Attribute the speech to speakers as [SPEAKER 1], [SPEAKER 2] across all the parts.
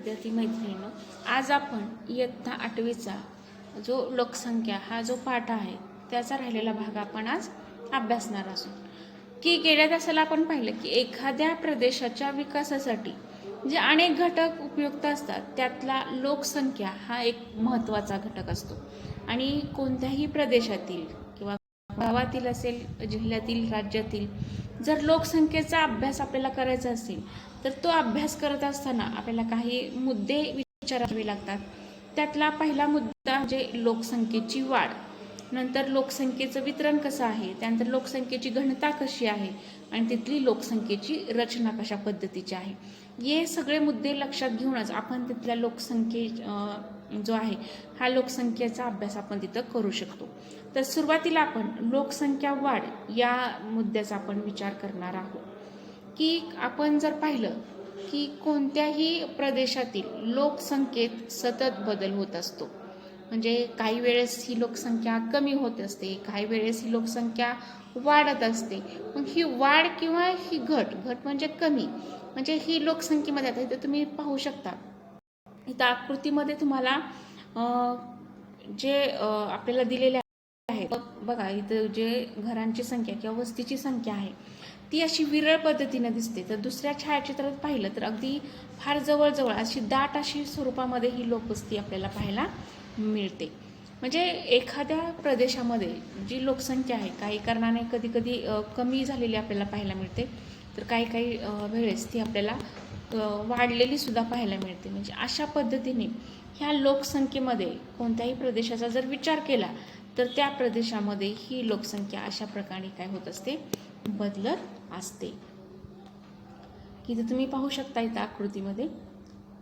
[SPEAKER 1] विद्यार्थी मैत्रिणींनो आज आपण इयत्ता आठवीचा जो लोकसंख्या हा जो पाठ आहे त्याचा राहिलेला भाग आपण आज अभ्यासणार असू की गेल्या तासाला आपण पाहिलं की एखाद्या प्रदेशाच्या विकासासाठी जे अनेक घटक उपयुक्त असतात त्यातला लोकसंख्या हा एक महत्त्वाचा घटक असतो. आणि कोणत्याही प्रदेशातील गावातील असेल जिल्ह्यातील राज्यातील जर लोकसंख्येचा अभ्यास आपल्याला करायचा असेल तर तो अभ्यास करत असताना आपल्याला काही मुद्दे विचारावे लागतात. त्यातला पहिला मुद्दा म्हणजे लोकसंख्येची वाढ. नंतर लोकसंख्येचं वितरण कसं आहे? त्यानंतर लोकसंख्येची घनता कशी आहे? आणि तिथली लोकसंख्येची रचना कशा पद्धतीची आहे? हे सगळे मुद्दे लक्षात घेऊनच आपण तिथल्या लोकसंख्ये जो आहे हा लोकसंख्येचा अभ्यास आपण तिथं करू शकतो. तर सुरुवातीला आपण लोकसंख्या वाढ या मुद्द्याचा आपण विचार करणार आहोत. की आपण जर पाहिलं की कोणत्याही प्रदेशातील लोकसंख्येत सतत बदल होत असतो. म्हणजे काही वेळेस ही लोकसंख्या कमी होत असते काही वेळेस ही लोकसंख्या वाढत असते. मग ही वाढ किंवा ही घट घट म्हणजे कमी म्हणजे ही लोकसंख्येमध्ये आता इथे तुम्ही पाहू शकता इथं आकृतीमध्ये तुम्हाला जे आपल्याला दिलेले आहे बघ- बघा इथं जे घरांची संख्या किंवा वस्तीची संख्या आहे ती अशी विरळ पद्धतीनं दिसते. तर दुसऱ्या छायाचित्रात पाहिलं तर अगदी फार जवळजवळ अशी दाट अशी स्वरूपामध्ये ही लोकवस्ती आपल्याला पाहायला मिळते. म्हणजे एखाद्या प्रदेशामध्ये जी लोकसंख्या आहे काही कारणाने कधी कधी कमी झालेली आपल्याला पाहायला मिळते. तर काही काही वेळेस ती आपल्याला वाढलेली सुद्धा पाहायला मिळते. म्हणजे अशा पद्धतीने ह्या लोकसंख्येमध्ये कोणत्याही प्रदेशाचा जर विचार केला तर त्या प्रदेशामध्ये ही लोकसंख्या अशा प्रकारे काय होत असते? बदलत असते. की ते तुम्ही पाहू शकता इथं आकृतीमध्ये.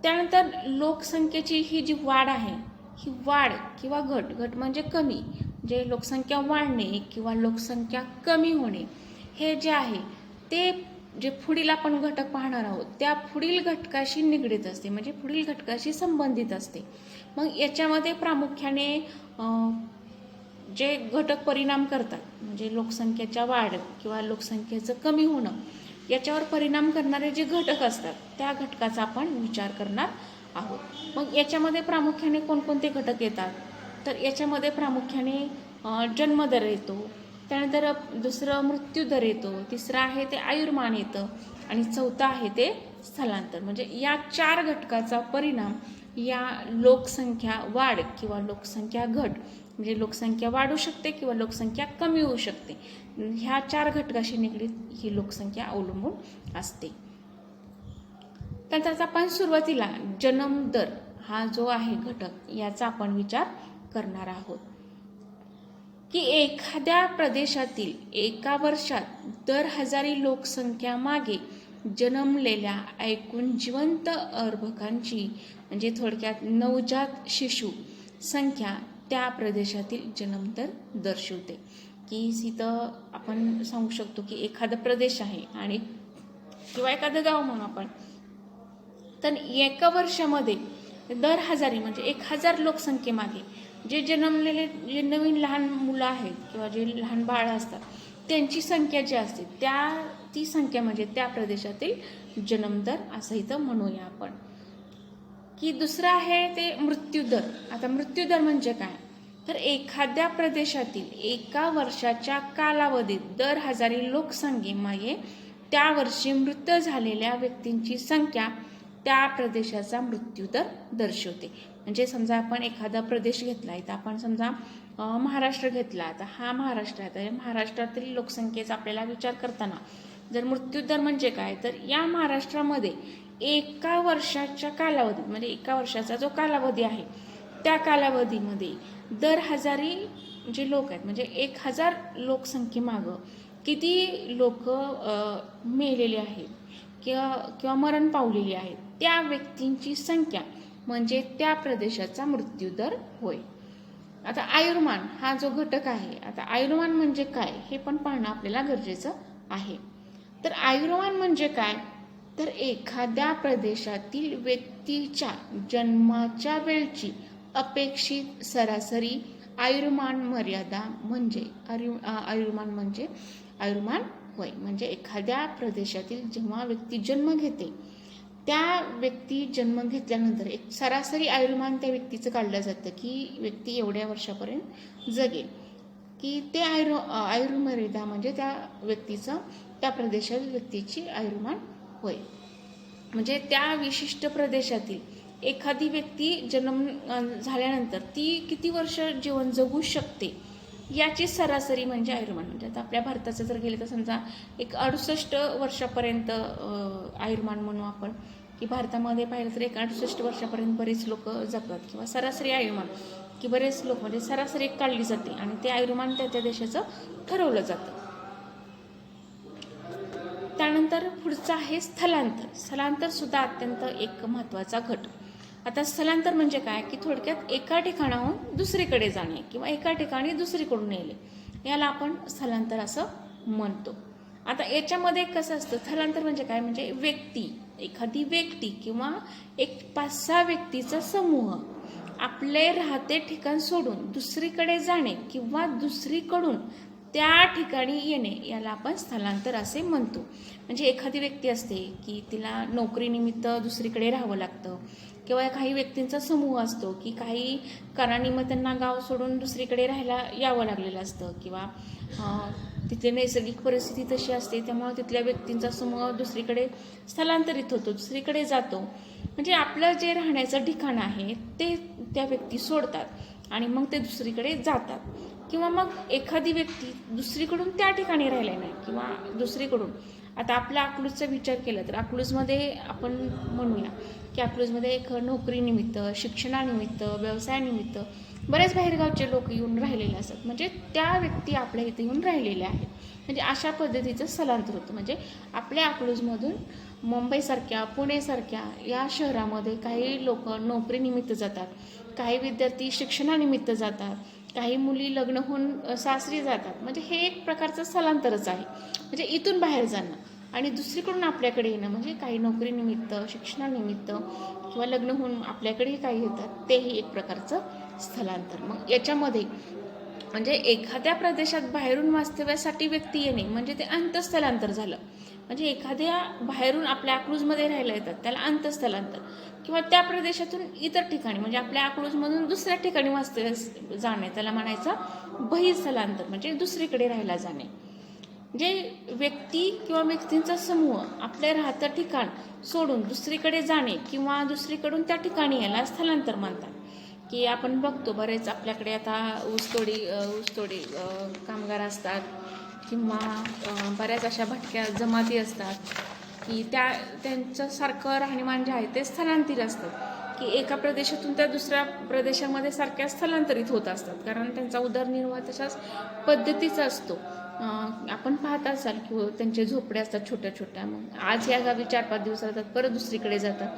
[SPEAKER 1] त्यानंतर लोकसंख्येची ही जी वाढ आहे ही वाढ किंवा घट घट म्हणजे कमी जे लोकसंख्या वाढणे किंवा लोकसंख्या कमी होणे हे जे आहे ते जे पुढील आपण घटक पाहणार आहोत त्या पुढील घटकाशी निगडीत असते म्हणजे पुढील घटकाशी संबंधित असते. मग याच्यामध्ये प्रामुख्याने जे घटक परिणाम करतात म्हणजे लोकसंख्येच्या वाढ किंवा लोकसंख्येचं कमी होणं याच्यावर परिणाम करणारे जे घटक असतात त्या घटकाचा आपण विचार करणार आहोत. मग याच्यामध्ये प्रामुख्याने कोणकोणते घटक येतात? तर याच्यामध्ये प्रामुख्याने जन्मदर येतो त्यानंतर दुसरं मृत्यूदर येतो. तिसरं आहे ते आयुर्मान येतं. आणि चौथं आहे ते स्थलांतर. म्हणजे या चार घटकाचा परिणाम या लोकसंख्या वाढ किंवा लोकसंख्या घट म्हणजे लोकसंख्या वाढू शकते किंवा लोकसंख्या कमी होऊ शकते. ह्या चार घटकाशी निगडीत ही लोकसंख्या अवलंबून असते. त्याचा आपण सुरुवातीला जन्म दर हा जो आहे घटक याचा आपण विचार करणार आहोत. की एखाद्या प्रदेशातील एका वर्षात दर हजारी लोकसंख्या मागे जन्मलेल्या ऐकून जिवंत अर्भकांची म्हणजे थोडक्यात नवजात शिशु संख्या त्या प्रदेशातील जन्मदर दर्शवते. की इथं आपण सांगू शकतो की एखादा प्रदेश आहे आणि किंवा एखादं गाव म्हणू आपण तर एका वर्षामध्ये दर हजारी म्हणजे एक हजार लोकसंख्येमागे जे जन्मलेले जे नवीन लहान मुलं आहेत किंवा जे लहान बाळं असतात त्यांची संख्या जी असते त्या ती संख्या म्हणजे त्या प्रदेशातील जन्मदर असं इथं म्हणूया आपण. की दुसरं आहे ते मृत्यूदर. आता मृत्यूदर म्हणजे काय? तर एखाद्या प्रदेशातील एका वर्षाच्या कालावधीत दर हजारी लोकसंख्येमागे त्या वर्षी मृत झालेल्या व्यक्तींची संख्या त्या प्रदेशाचा मृत्यूदर दर्शवते. म्हणजे समजा आपण एखादा प्रदेश घेतला आहे तर आपण समजा महाराष्ट्र घेतला तर हा महाराष्ट्र आहे. तर महाराष्ट्रातील लोकसंख्येचा आपल्याला विचार करताना जर मृत्यूदर म्हणजे काय? तर या महाराष्ट्रामध्ये एका वर्षाच्या कालावधीत म्हणजे एका वर्षाचा जो कालावधी आहे त्या कालावधीमध्ये दर हजारी जे लोक आहेत म्हणजे एक हजार लोकसंख्येमागं किती लोक मेलेले आहेत किंवा किंवा मरण पावलेली आहेत त्या व्यक्तींची संख्या म्हणजे त्या प्रदेशाचा मृत्यूदर होय. आता आयुर्मान हा जो घटक आहे आता आयुर्मान म्हणजे काय हे पण पाहणं आपल्याला गरजेचं आहे. तर आयुर्मान म्हणजे काय? तर एखाद्या प्रदेशातील व्यक्तीच्या जन्माच्या वेळची अपेक्षित सरासरी आयुर्मान मर्यादा म्हणजे आयु आयुर्मान म्हणजे आयुर्मान होय. म्हणजे एखाद्या प्रदेशातील जेव्हा व्यक्ती जन्म घेते त्या व्यक्ती जन्म घेतल्यानंतर एक सरासरी आयुर्मान त्या व्यक्तीचं काढलं जातं की व्यक्ती एवढ्या वर्षापर्यंत जगेल. की ते आयुर् आयुर्मर्यादा म्हणजे त्या व्यक्तीचं त्या प्रदेशातील व्यक्तीची आयुर्मान होय. म्हणजे त्या विशिष्ट प्रदेशातील एखादी व्यक्ती जन्म झाल्यानंतर ती किती वर्ष जीवन जगू शकते? याची सरासरी म्हणजे आयुर्मान. म्हणजे आता आपल्या भारताचं जर गेलं तर समजा एक अडुसष्ट वर्षापर्यंत आयुर्मान म्हणू आपण की भारतामध्ये पाहिलं तर एक अडुसष्ट वर्षापर्यंत बरेच लोक जगतात किंवा सरासरी आयुर्मान की बरेच लोक म्हणजे सरासरी एक काढली जाते आणि ते आयुर्मान त्या त्या देशाचं ठरवलं जातं. त्यानंतर पुढचं आहे स्थलांतर. स्थलांतर सुद्धा अत्यंत एक महत्त्वाचा घट आता स्थलांतर म्हणजे काय? की थोडक्यात एका ठिकाणाहून दुसरीकडे जाणे किंवा एका ठिकाणी दुसरीकडून येणे. याला आपण स्थलांतर असं म्हणतो. आता याच्यामध्ये कसं असतं? स्थलांतर म्हणजे काय? म्हणजे व्यक्ती एखादी व्यक्ती किंवा एक पाच सहा व्यक्तीचा समूह. आपले राहते ठिकाण सोडून दुसरीकडे जाणे किंवा दुसरीकडून त्या ठिकाणी येणे याला आपण स्थलांतर असे म्हणतो. म्हणजे एखादी व्यक्ती असते की तिला नोकरीनिमित्त दुसरीकडे राहावं लागतं. किंवा काही व्यक्तींचा समूह असतो की काही कारणानिमित्त त्यांना गाव सोडून दुसरीकडे राहायला यावं लागलेलं असतं किंवा तिथे नैसर्गिक परिस्थिती तशी असते त्यामुळे तिथल्या व्यक्तींचा समूह दुसरीकडे स्थलांतरित होतो दुसरीकडे जातो. म्हणजे आपलं जे राहण्याचं ठिकाण आहे ते त्या व्यक्ती सोडतात आणि मग ते दुसरीकडे जातात. किंवा मग एखादी व्यक्ती दुसरीकडून त्या ठिकाणी राहिले नाही किंवा दुसरीकडून आता आपल्या अकलूजचा विचार केला तर अकलूजमध्ये आपण म्हणूया की अकलूजमध्ये एक नोकरीनिमित्त शिक्षणानिमित्त व्यवसायानिमित्त बरेच बाहेरगावचे लोक येऊन राहिलेले असतात. म्हणजे त्या व्यक्ती आपल्या इथे येऊन राहिलेल्या आहेत. म्हणजे अशा पद्धतीचं स्थलांतर होतं. म्हणजे आपल्या अकलूजमधून मुंबईसारख्या पुणेसारख्या या शहरामध्ये काही लोक नोकरीनिमित्त जातात. काही विद्यार्थी शिक्षणानिमित्त जातात. काही मुली लग्न होऊन सासरी जातात. म्हणजे हे एक प्रकारचं स्थलांतरच आहे. म्हणजे इथून बाहेर जाणं. आणि दुसरीकडून आपल्याकडे येणं. म्हणजे काही नोकरीनिमित्त शिक्षणानिमित्त किंवा लग्न होऊन आपल्याकडेही काही येतात. तेही एक प्रकारचं स्थलांतर. मग याच्यामध्ये म्हणजे एखाद्या प्रदेशात बाहेरून वास्तव्यासाठी व्यक्ती येणे म्हणजे ते अंतस्थलांतर झालं. म्हणजे एखाद्या बाहेरून आपल्या आक्रूजमध्ये राहायला येतात त्याला अंतस्थलांतर. किंवा त्या प्रदेशातून इतर ठिकाणी म्हणजे आपल्या आक्रूजमधून दुसऱ्या ठिकाणी वास्तव्य जाणे त्याला म्हणायचं बहिस्थलांतर म्हणजे दुसरीकडे राहायला जाणे. जे व्यक्ती किंवा व्यक्तींचा समूह आपले राहतं ठिकाण सोडून दुसरीकडे जाणे किंवा दुसरीकडून त्या ठिकाणी याला स्थलांतर म्हणतात की आपण बघतो बरेच आपल्याकडे आता ऊसतोडी ऊसतोडी कामगार असतात किंवा बऱ्याच अशा भटक्या जमाती असतात की त्या त्यांचं सारखं राहणीमान जे आहे ते स्थलांतरित असतं. की एका प्रदेशातून त्या दुसऱ्या प्रदेशामध्ये सारख्या स्थलांतरित होत असतात. कारण त्यांचा उदरनिर्वाह तशाच पद्धतीचा असतो. आपण पाहत असाल की हो, त्यांचे झोपडे असतात छोट्या छोट्या मग आज या गावी चार पाच दिवस राहतात परत दुसरीकडे जातात.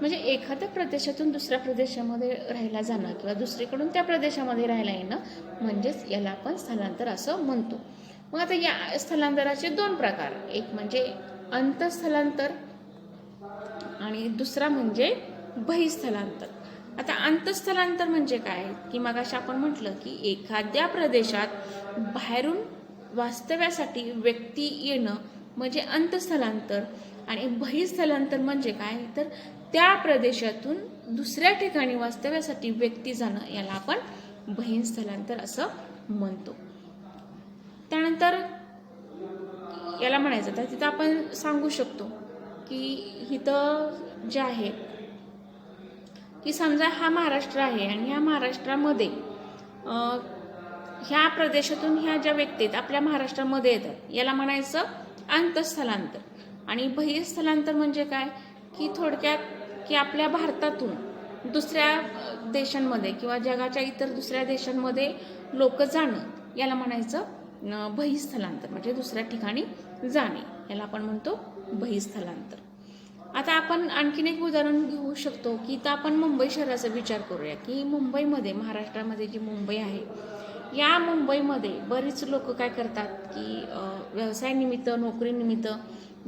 [SPEAKER 1] म्हणजे एखाद्या प्रदेशातून दुसऱ्या प्रदेशामध्ये राहायला जाणं किंवा दुसरीकडून त्या प्रदेशामध्ये राहायला येणं म्हणजेच याला आपण स्थलांतर असं म्हणतो. मग आता या स्थलांतराचे दोन प्रकार. एक म्हणजे अंतस्थलांतर आणि दुसरा म्हणजे बहिस्थलांतर. आता अंतस्थलांतर म्हणजे काय? की मगाशी आपण म्हटलं की एखाद्या प्रदेशात बाहेरून वास्तव्यासाठी व्यक्ती येणं म्हणजे अंतस्थलांतर आणि बहिस्थलांतर म्हणजे काय? तर त्या प्रदेशातून दुसऱ्या ठिकाणी वास्तव्यासाठी व्यक्ती जाणं याला आपण बहिस्थलांतर असं म्हणतो. त्यानंतर याला म्हणायचं तर तिथं आपण सांगू शकतो की इथं जे आहे की समजा हा महाराष्ट्र आहे आणि ह्या महाराष्ट्रामध्ये ह्या प्रदेशातून ह्या ज्या व्यक्ती आहेत आपल्या महाराष्ट्रामध्ये येतात याला म्हणायचं अंतस्थलांतर. आणि बहिस्थलांतर म्हणजे काय? की थोडक्यात की आपल्या भारतातून दुसऱ्या देशांमध्ये किंवा जगाच्या इतर दुसऱ्या देशांमध्ये लोक जाणं याला म्हणायचं बहिस्थलांतर म्हणजे दुसऱ्या ठिकाणी जाणे याला आपण म्हणतो बहिस्थलांतर. आता आपण आणखीन एक उदाहरण घेऊ शकतो की तर आपण मुंबई शहराचा विचार करूया की मुंबईमध्ये महाराष्ट्रामध्ये जी मुंबई आहे या मुंबईमध्ये बरीच लोक काय करतात की व्यवसायानिमित्त नोकरीनिमित्त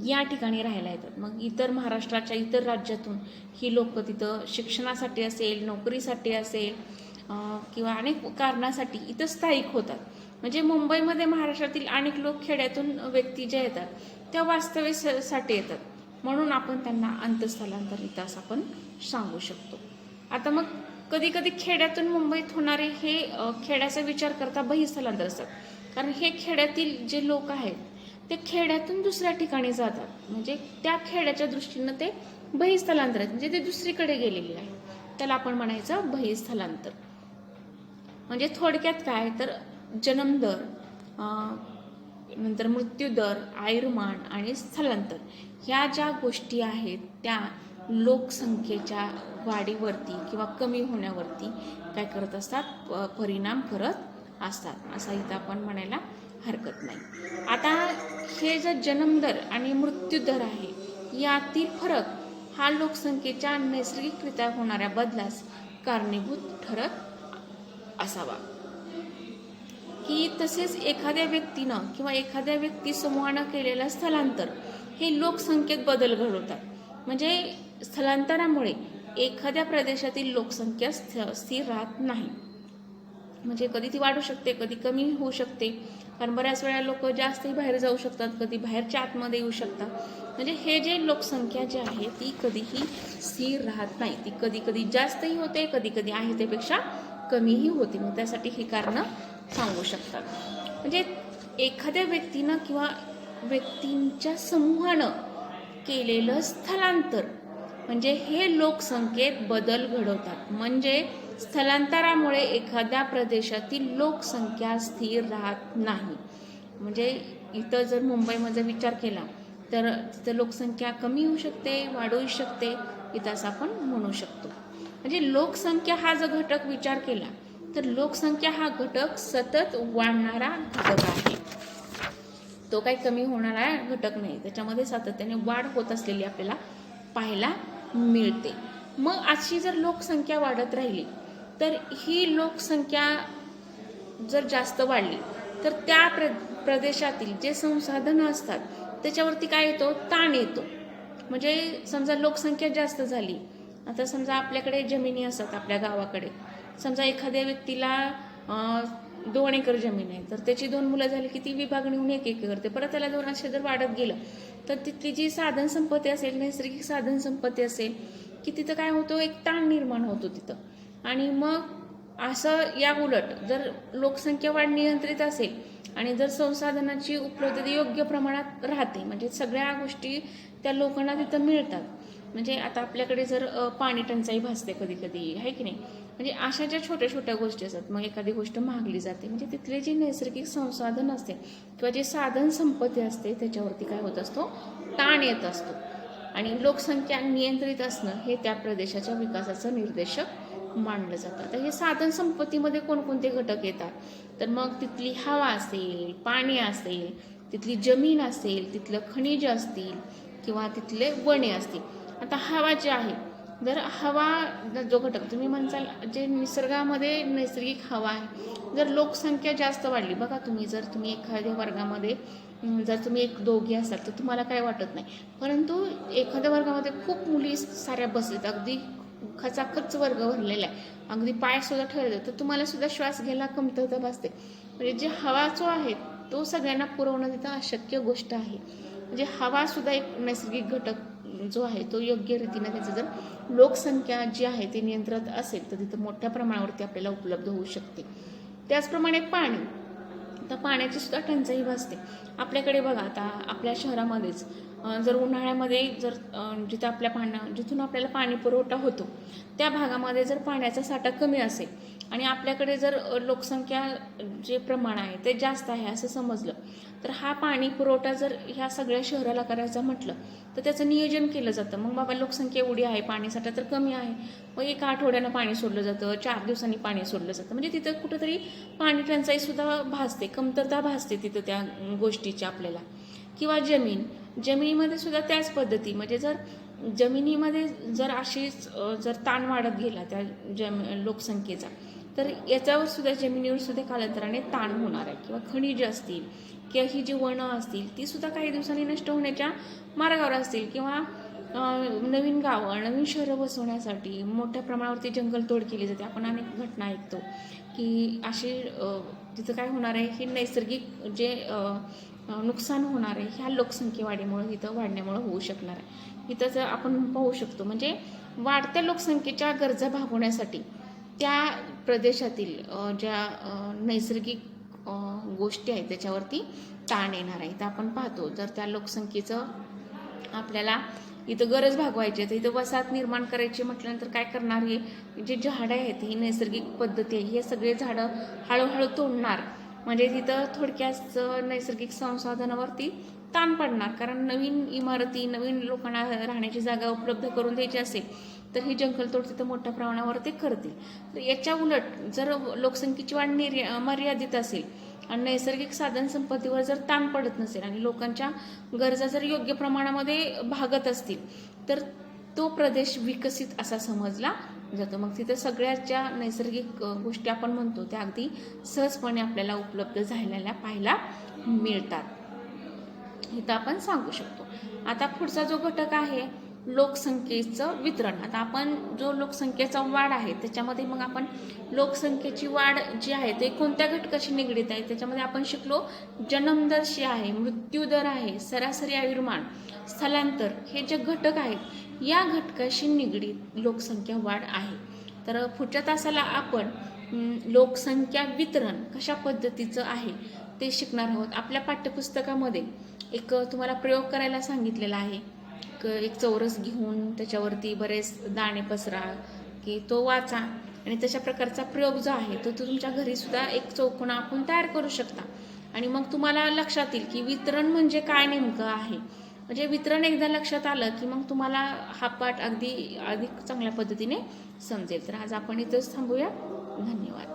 [SPEAKER 1] या ठिकाणी राहायला येतात. मग इतर महाराष्ट्राच्या इतर राज्यातून ही लोक तिथं शिक्षणासाठी असेल नोकरीसाठी असेल किंवा अनेक कारणासाठी इथं स्थायिक होतात. म्हणजे मुंबईमध्ये महाराष्ट्रातील अनेक लोक खेड्यातून व्यक्ती ज्या येतात त्या वास्तव्यासाठी येतात. म्हणून आपण त्यांना अंतस्थलांतरित असं आपण सांगू शकतो. आता मग कधी कधी खेड्यातून मुंबईत होणारे हे खेड्याचा विचार करता बहिस्थलांतर असतात. कारण हे खेड्यातील जे लोक आहेत ते खेड्यातून दुसऱ्या ठिकाणी जातात. म्हणजे त्या खेड्याच्या दृष्टीनं ते बहिस्थलांतर आहेत. म्हणजे ते दुसरीकडे गेलेले आहे त्याला आपण म्हणायचं बहिस्थलांतर म्हणजे थोडक्यात काय? तर जन्मदर नंतर मृत्यूदर आयुर्मान आणि स्थलांतर. ह्या ज्या गोष्टी आहेत त्या लोकसंख्येच्या वाढीवरती किंवा कमी होण्यावरती काय करत असतात? प- परिणाम करत असतात. असं इथं आपण म्हणायला हरकत नाही. आता हे जे जन्मदर आणि मृत्यूदर आहे यातील फरक हा लोकसंख्येच्या नैसर्गिकरित्या होणाऱ्या बदलास कारणीभूत ठरत असावा. की तसेच एखाद्या व्यक्तीनं किंवा एखाद्या व्यक्ती समूहानं केलेलं स्थलांतर हे लोकसंख्येत बदल घडवतात. म्हणजे स्थलांतरामुळे एखाद्या प्रदेशातील लोकसंख्या स्थ स्थिर राहत नाही. म्हणजे कधी ती वाढू शकते कधी कमी होऊ शकते. कारण बऱ्याच वेळा लोक जास्तही बाहेर जाऊ शकतात कधी बाहेरच्या आतमध्ये येऊ शकतात. म्हणजे हे जे लोकसंख्या जी आहे ती कधीही स्थिर राहत नाही. ती कधी कधी जास्तही होते कधी कधी आहे त्यापेक्षा कमीही होते. मग त्यासाठी ही कारणं सांगू शकतात. म्हणजे एखाद्या व्यक्तीनं किंवा व्यक्तींच्या समूहानं केलेलं स्थलांतर म्हणजे हे लोकसंख्येत बदल घडवतात. म्हणजे स्थलांतरामुळे एखाद्या प्रदेशातील लोकसंख्या स्थिर राहत नाही. म्हणजे इथं जर मुंबईमध्ये विचार केला तर तिथं लोकसंख्या कमी होऊ शकते वाढू शकते इथं असं आपण म्हणू शकतो. म्हणजे लोकसंख्या हा जर घटक विचार केला तर लोकसंख्या हा घटक सतत वाढणारा घटक आहे. तो काही कमी होणारा घटक नाही. त्याच्यामध्ये सातत्याने वाढ होत असलेली आपल्याला पाहायला मिळते. मग अशी जर लोकसंख्या वाढत राहिली तर ही लोकसंख्या जर जास्त वाढली तर त्या प्र प्रदेशातील जे संसाधनं असतात त्याच्यावरती काय येतो? ताण येतो. म्हणजे समजा लोकसंख्या जास्त झाली आता समजा आपल्याकडे जमिनी असतात आपल्या गावाकडे. समजा एखाद्या व्यक्तीला दोन एकर जमीन आहे तर त्याची दोन मुलं झाली की ती विभागणी होऊन एक एक करते परत त्याला दोन असे जर वाढत गेलं तर तिथली जी साधन संपत्ती असेल नैसर्गिक साधन संपत्ती असेल की तिथं काय होतो एक ताण निर्माण होतो तिथं. आणि मग असं या उलट जर लोकसंख्या वाढ नियंत्रित असेल आणि जर संसाधनाची उपलब्धता योग्य प्रमाणात राहते म्हणजे सगळ्या गोष्टी त्या लोकांना तिथं मिळतात म्हणजे आता आपल्याकडे जर पाणी टंचाई भासते कधी कधी आहे की नाही? म्हणजे अशा ज्या छोट्या छोट्या गोष्टी असतात मग एखादी गोष्ट महागली जाते. म्हणजे तिथले जे नैसर्गिक संसाधन असते किंवा जे साधन संपत्ती असते त्याच्यावरती काय होत असतो? ताण येत असतो. आणि लोकसंख्या नियंत्रित असणं हे त्या प्रदेशाच्या विकासाचं निर्देशक मानलं जातं. तर हे साधन संपत्तीमध्ये कोणकोणते घटक येतात? तर मग तिथली हवा असेल पाणी असेल तिथली जमीन असेल तिथलं खनिज असतील किंवा तिथले वने असतील. आता हवा जी आहे जर हवा जो घटक तुम्ही म्हणसाल जे निसर्गामध्ये नैसर्गिक हवा आहे जर लोकसंख्या जास्त वाढली बघा तुम्ही जर तुम्ही एखाद्या वर्गामध्ये जर तुम्ही एक दोघी असाल तर तुम्हाला काय वाटत नाही. परंतु एखाद्या वर्गामध्ये खूप मुली साऱ्या बसलेत अगदी खचाखच वर्ग भरलेला आहे. अगदी पाय सुद्धा तर तुम्हाला सुद्धा श्वास घ्यायला कमतरता भासते. म्हणजे जे हवा जो आहे तो सगळ्यांना पुरवणं तिथं अशक्य गोष्ट आहे. म्हणजे हवा सुद्धा एक नैसर्गिक घटक जो आहे तो योग्य रीतीनं त्याचं जर लोकसंख्या जी आहे ती नियंत्रित असेल तर तिथं मोठ्या प्रमाणावरती आपल्याला उपलब्ध होऊ शकते. त्याचप्रमाणे पाणी. आता पाण्याची सुद्धा टंचाई भासते. आपल्याकडे बघा आता आपल्या शहरामध्येच जर उन्हाळ्यामध्ये जर जिथं आपल्या पाण्या जिथून आपल्याला पाणी पुरवठा होतो त्या भागामध्ये जर पाण्याचा साठा कमी असेल आणि आपल्याकडे जर लोकसंख्या जे प्रमाण आहे ते जास्त आहे असं समजलं तर हा पाणी पुरवठा जर ह्या सगळ्या शहराला करायचा म्हटलं तर त्याचं नियोजन केलं जातं. मग बाबा लोकसंख्या एवढी आहे पाणीसाठा तर कमी आहे. मग एका आठवड्यानं पाणी सोडलं जातं चार दिवसांनी पाणी सोडलं जातं. म्हणजे तिथं कुठंतरी पाणी टंचाईसुद्धा भासते कमतरता भासते तिथं त्या गोष्टीची आपल्याला. किंवा जमीन जमिनीमध्ये सुद्धा त्याच पद्धती. म्हणजे जर जमिनीमध्ये जर अशीच जर ताण वाढत गेला त्या जम लोकसंख्येचा तर याच्यावर सुद्धा जमिनीवर सुद्धा कालांतराने ताण होणार आहे. किंवा खनिज असतील किंवा ही जी वनं असतील ती सुद्धा काही दिवसांनी नष्ट होण्याच्या मार्गावर असतील. किंवा नवीन गावं नवीन शहरं बसवण्यासाठी मोठ्या प्रमाणावरती जंगलतोड केली जाते. आपण अनेक घटना ऐकतो की अशी तिथं काय होणार आहे हे नैसर्गिक जे नुकसान होणार आहे ह्या लोकसंख्येवाढीमुळे इथं वाढण्यामुळे होऊ शकणार आहे. इथं आपण पाहू शकतो. म्हणजे वाढत्या लोकसंख्येच्या गरजा भागवण्यासाठी त्या प्रदेशातील ज्या नैसर्गिक गोष्टी आहेत त्याच्यावरती ताण येणार आहे. तर आपण पाहतो जर त्या लोकसंख्येचं आपल्याला इथं गरज भागवायची आहे तर इथं वसाहत निर्माण करायची म्हटल्यानंतर काय करणार हे? जे झाडं आहेत ही नैसर्गिक पद्धती आहे. हे सगळे झाडं हळूहळू तोडणार. म्हणजे तिथं थोडक्याच नैसर्गिक संसाधनावरती ताण पडणार. कारण नवीन इमारती नवीन लोकांना राहण्याची जागा उपलब्ध करून द्यायची असेल तर ही जंगलतोड तिथं मोठ्या प्रमाणावर ते करतील. तर याच्या उलट जर लोकसंख्येची वाढ निर्या मर्यादित असेल आणि नैसर्गिक साधन संपत्तीवर जर ताण पडत नसेल आणि लोकांच्या गरजा जर योग्य प्रमाणामध्ये भागत असतील तर तो प्रदेश विकसित असा समजला जातो. मग तिथं सगळ्याच्या नैसर्गिक गोष्टी आपण म्हणतो त्या अगदी सहजपणे आपल्याला उपलब्ध झालेल्या पाहायला मिळतात. इथं आपण सांगू शकतो. आता पुढचा जो घटक आहे लोकसंख्येचं वितरण. आता आपण जो लोकसंख्येचा वाढ आहे त्याच्यामध्ये मग आपण लोकसंख्येची वाढ जी आहे ते कोणत्या घटकाशी निगडीत आहे? त्याच्यामध्ये आपण शिकलो जन्मदरशी आहे मृत्यूदर आहे सरासरी आयुर्मान स्थलांतर हे जे घटक आहेत या घटकाशी निगडीत लोकसंख्या वाढ आहे. तर पुढच्या तासाला आपण लोकसंख्या वितरण कशा पद्धतीचं आहे ते शिकणार आहोत. आपल्या पाठ्यपुस्तकामध्ये एक तुम्हाला प्रयोग करायला सांगितलेला आहे. एक एक चौरस घेऊन त्याच्यावरती बरेच दाणे पसरा की तो वाचा. आणि तशा प्रकारचा प्रयोग जो आहे तो तो तुमच्या घरीसुद्धा एक चौकोना आपण तयार करू शकता. आणि मग तुम्हाला लक्षात येईल की वितरण म्हणजे काय नेमकं आहे. म्हणजे वितरण एकदा लक्षात आलं की मग तुम्हाला हा पाठ अगदी अधिक चांगल्या पद्धतीने समजेल. तर आज आपण इथंच थांबूया. धन्यवाद.